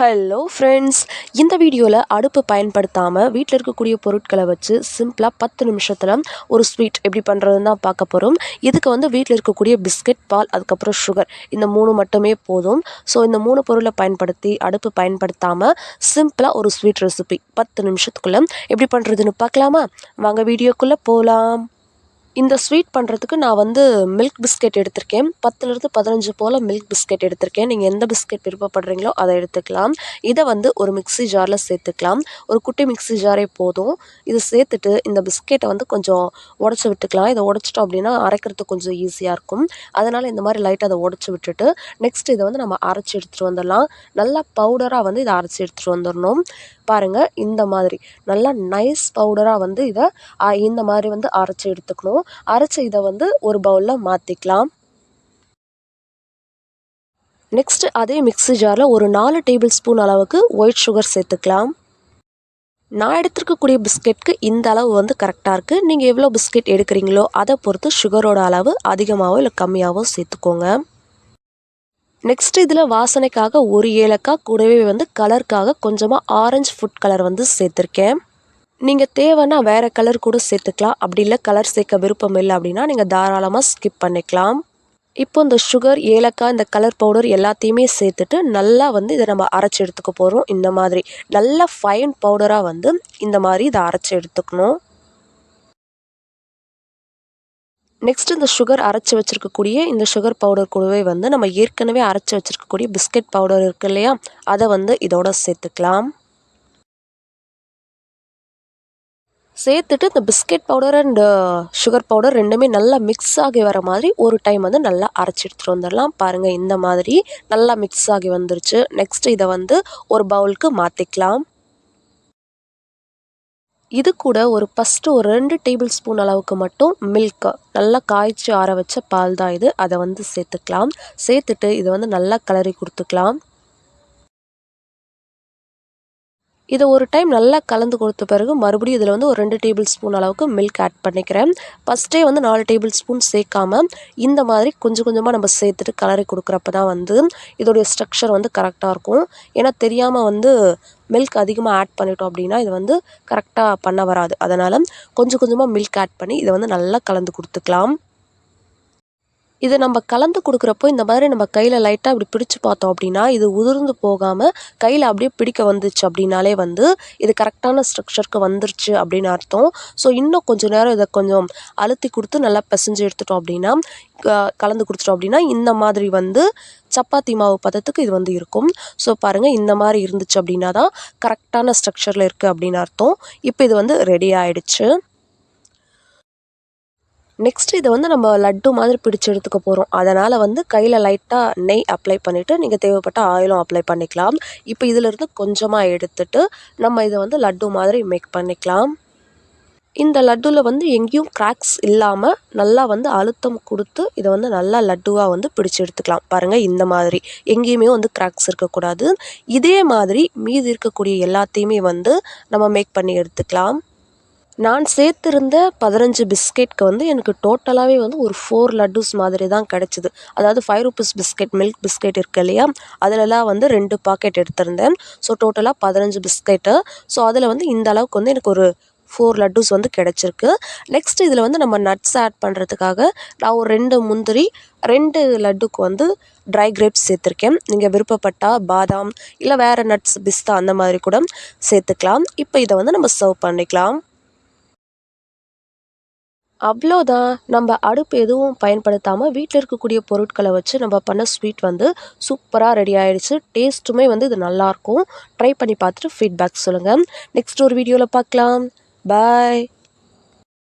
Hello friends இந்த வீடியோவில் அடுப்பு பயன்படுத்தாமல் வீட்டில் இருக்கக்கூடிய பொருட்களை வச்சு சிம்பிளாக பத்து நிமிஷத்தில் ஒரு ஸ்வீட் எப்படி பண்ணுறதுன்னு தான் பார்க்க போகிறோம் இதுக்கு வந்து வீட்டில் இருக்கக்கூடிய பிஸ்கட் பால் அதுக்கப்புறம் சுகர் இந்த மூணு மட்டுமே போதும். ஸோ இந்த மூணு பொருளை பயன்படுத்தி அடுப்பு பயன்படுத்தாமல் சிம்பிளாக ஒரு ஸ்வீட் ரெசிபி பத்து நிமிஷத்துக்குள்ளே எப்படி பண்ணுறதுன்னு பார்க்கலாமா? வாங்க வீடியோக்குள்ளே போகலாம் இந்த ஸ்வீட் பண்ணுறதுக்கு நான் வந்து மில்க் பிஸ்கெட் எடுத்திருக்கேன். பத்துலேருந்து பதினஞ்சு போல் மில்க் பிஸ்கெட் எடுத்திருக்கேன். நீங்கள் எந்த பிஸ்கெட் விருப்பப்படுறீங்களோ அதை எடுத்துக்கலாம். இதை வந்து ஒரு மிக்ஸி ஜாரில் சேர்த்துக்கலாம். ஒரு குட்டி மிக்ஸி ஜாரே போதும். இதை சேர்த்துட்டு இந்த பிஸ்கெட்டை வந்து கொஞ்சம் உடச்சி விட்டுக்கலாம். இதை உடச்சிட்டோம் அப்படின்னா அரைக்கிறதுக்கு கொஞ்சம் ஈஸியாக இருக்கும். அதனால் இந்த மாதிரி லைட்டாக அதை உடச்சி விட்டுட்டு நெக்ஸ்ட் இதை வந்து நம்ம அரைச்சி எடுத்துகிட்டு வந்துடலாம். நல்லா பவுடராக வந்து இதை அரைச்சி எடுத்துகிட்டு வந்துடணும். பாருங்கள் இந்த மாதிரி. நல்லா நைஸ் பவுடராக வந்து இதை இந்த மாதிரி வந்து அரைச்சி எடுத்துக்கணும். அரைச்சி இதை வந்து ஒரு பவுலில் மாற்றிக்கலாம் நெக்ஸ்ட்டு அதே மிக்ஸி ஜாரில் ஒரு நாலு டேபிள் ஸ்பூன் அளவுக்கு ஒயிட் சுகர் சேர்த்துக்கலாம். நான் எடுத்துருக்கக்கூடிய பிஸ்கெட்க்கு இந்த அளவு வந்து கரெக்டாக இருக்குது நீங்கள் எவ்வளோ பிஸ்கெட் எடுக்கிறீங்களோ அதை பொறுத்து சுகரோட அளவு அதிகமாகவோ இல்லை கம்மியாகவோ சேர்த்துக்கோங்க. நெக்ஸ்ட் இதில் வாசனைக்காக ஒரு ஏலக்காய் கூடவே வந்து கலருக்காக கொஞ்சமாக ஆரஞ்சு ஃபுட் கலர் வந்து சேர்த்துருக்கேன். நீங்கள் தேவைன்னா வேறு கலர் கூட சேர்த்துக்கலாம். அப்படி இல்லை கலர் சேர்க்க விருப்பம் இல்லை அப்படின்னா நீங்கள் தாராளமாக ஸ்கிப் பண்ணிக்கலாம். இப்போ இந்த சுகர் ஏலக்காய் இந்த கலர் பவுடர் எல்லாத்தையுமே சேர்த்துட்டு நல்லா வந்து இதை நம்ம அரைச்சி எடுத்துக்க போகிறோம் இந்த மாதிரி நல்லா ஃபைன் பவுடராக வந்து இந்த மாதிரி இதை அரைச்சி எடுத்துக்கணும். நெக்ஸ்ட் இந்த சுகர் அரைச்சி வச்சுருக்கக்கூடிய இந்த சுகர் பவுடர் கூடவே வந்து நம்ம ஏற்கனவே அரைச்சி வச்சுருக்கக்கூடிய பிஸ்கட் பவுடர் இருக்குது இல்லையா? அதை வந்து இதோட சேர்த்துக்கலாம். சேர்த்துட்டு இந்த biscuit powder and sugar powder ரெண்டுமே நல்லா மிக்ஸ் ஆகி வர மாதிரி ஒரு டைம் வந்து நல்லா அரைச்சி எடுத்துகிட்டு வந்துடலாம். பாருங்கள் இந்த மாதிரி நல்லா மிக்ஸ் ஆகி வந்துருச்சு. நெக்ஸ்ட் இதை வந்து ஒரு பவுலுக்கு மாற்றிக்கலாம் இது கூட ஒரு ஃபஸ்ட்டு ஒரு ரெண்டு டேபிள் ஸ்பூன் அளவுக்கு மட்டும் மில்க்கு நல்லா காய்ச்சி ஆற வச்ச பால் தான் இது. அதை வந்து சேர்த்துக்கலாம். சேர்த்துட்டு இதை வந்து நல்லா கலரி கொடுத்துக்கலாம். இதை ஒரு டைம் நல்லா கலந்து கொடுத்த பிறகு மறுபடியும் இதில் வந்து ஒரு ரெண்டு டேபிள் ஸ்பூன் அளவுக்கு மில்க் ஆட் பண்ணிக்கிறேன். ஃபஸ்ட்டே வந்து நாலு டேபிள் ஸ்பூன் சேர்க்காம இந்த மாதிரி கொஞ்சம் கொஞ்சமாக நம்ம சேர்த்துட்டு கலரி கொடுக்குறப்ப தான் வந்து இதோடைய ஸ்ட்ரக்சர் வந்து கரெக்டாக இருக்கும். ஏன்னா தெரியாமல் வந்து மில்க் அதிகமாக ஆட் பண்ணிட்டோம் அப்படின்னா இது வந்து கரெக்டாக பண்ண வராது. அதனால் கொஞ்சம் கொஞ்சமாக மில்க் ஆட் பண்ணி இதை வந்து நல்லா கலந்து கொடுத்துக்கலாம். இதை நம்ம கலந்து கொடுக்குறப்போ இந்த மாதிரி நம்ம கையில் லைட்டாக இப்படி பிடிச்சு பார்த்தோம் அப்படின்னா இது உதிர்ந்து போகாமல் கையில் அப்படியே பிடிக்க வந்துச்சு அப்படின்னாலே வந்து இது கரெக்டான ஸ்ட்ரக்சருக்கு வந்துருச்சு அப்படின்னு அர்த்தம். ஸோ இன்னும் கொஞ்சம் நேரம் இதை கொஞ்சம் அழுத்தி கொடுத்து நல்லா பிசைஞ்சு எடுத்துட்டோம் அப்படின்னா கலந்து கொடுத்துட்டோம் அப்படின்னா இந்த மாதிரி வந்து சப்பாத்தி மாவு பதத்துக்கு இது வந்து இருக்கும். ஸோ பாருங்கள் இந்த மாதிரி இருந்துச்சு அப்படின்னா தான் கரெக்டான ஸ்ட்ரக்சரில் இருக்குது அப்படின்னு அர்த்தம். இப்போ இது வந்து ரெடி ஆகிடுச்சு நெக்ஸ்ட் இதை வந்து நம்ம லட்டு மாதிரி பிடிச்சி எடுத்துக்க போகிறோம் அதனால் வந்து கையில் லைட்டாக நெய் அப்ளை பண்ணிவிட்டு நீங்கள் தேவைப்பட்ட ஆயிலும் அப்ளை பண்ணிக்கலாம். இப்போ இதிலிருந்து கொஞ்சமாக எடுத்துட்டு நம்ம இதை வந்து லட்டு மாதிரி மேக் பண்ணிக்கலாம். இந்த லட்டுவில் வந்து எங்கேயும் கிராக்ஸ் இல்லாமல் நல்லா வந்து அழுத்தம் கொடுத்து இதை வந்து நல்லா லட்டுவாக வந்து பிடிச்சி எடுத்துக்கலாம். பாருங்கள் இந்த மாதிரி. எங்கேயுமே வந்து கிராக்ஸ் இருக்கக்கூடாது. இதே மாதிரி மீதி இருக்கக்கூடிய எல்லாத்தையுமே வந்து நம்ம மேக் பண்ணி எடுத்துக்கலாம். நான் சேர்த்துருந்த பதினஞ்சு பிஸ்கெட்க்கு வந்து எனக்கு டோட்டலாகவே வந்து ஒரு ஃபோர் லட்டுஸ் மாதிரி தான் கிடச்சிது. அதாவது five rupees biscuit milk biscuit இருக்கு இல்லையா? அதிலலாம் வந்து ரெண்டு பாக்கெட் எடுத்திருந்தேன். ஸோ டோட்டலாக பதினஞ்சு பிஸ்கெட்டு ஸோ அதில் வந்து இந்த அளவுக்கு வந்து எனக்கு ஒரு ஃபோர் லட்டுஸ் வந்து கிடச்சிருக்கு. நெக்ஸ்ட் இதில் வந்து நம்ம நட்ஸ் ஆட் பண்ணுறதுக்காக நான் ஒரு ரெண்டு முந்திரி ரெண்டு லட்டுக்கு வந்து ட்ரை கிரேப்ஸ் சேர்த்துருக்கேன். நீங்கள் விருப்பப்பட்டால் பாதாம் இல்லை வேறு நட்ஸ் பிஸ்தா அந்த மாதிரி கூட சேர்த்துக்கலாம். இப்போ இதை வந்து நம்ம சர்வ் பண்ணிக்கலாம். அவ்வளோதான். நம்ம அடுப்பு எதுவும் பயன்படுத்தாமல் வீட்டில் இருக்கக்கூடிய பொருட்களை வச்சு நம்ம பண்ண ஸ்வீட் வந்து சூப்பராக ரெடி ஆகிடுச்சு டேஸ்ட்டுமே வந்து இது நல்லாயிருக்கும் ட்ரை பண்ணி பார்த்துட்டு ஃபீட்பேக் சொல்லுங்கள் நெக்ஸ்ட் ஒரு வீடியோவில் பார்க்கலாம். Bye.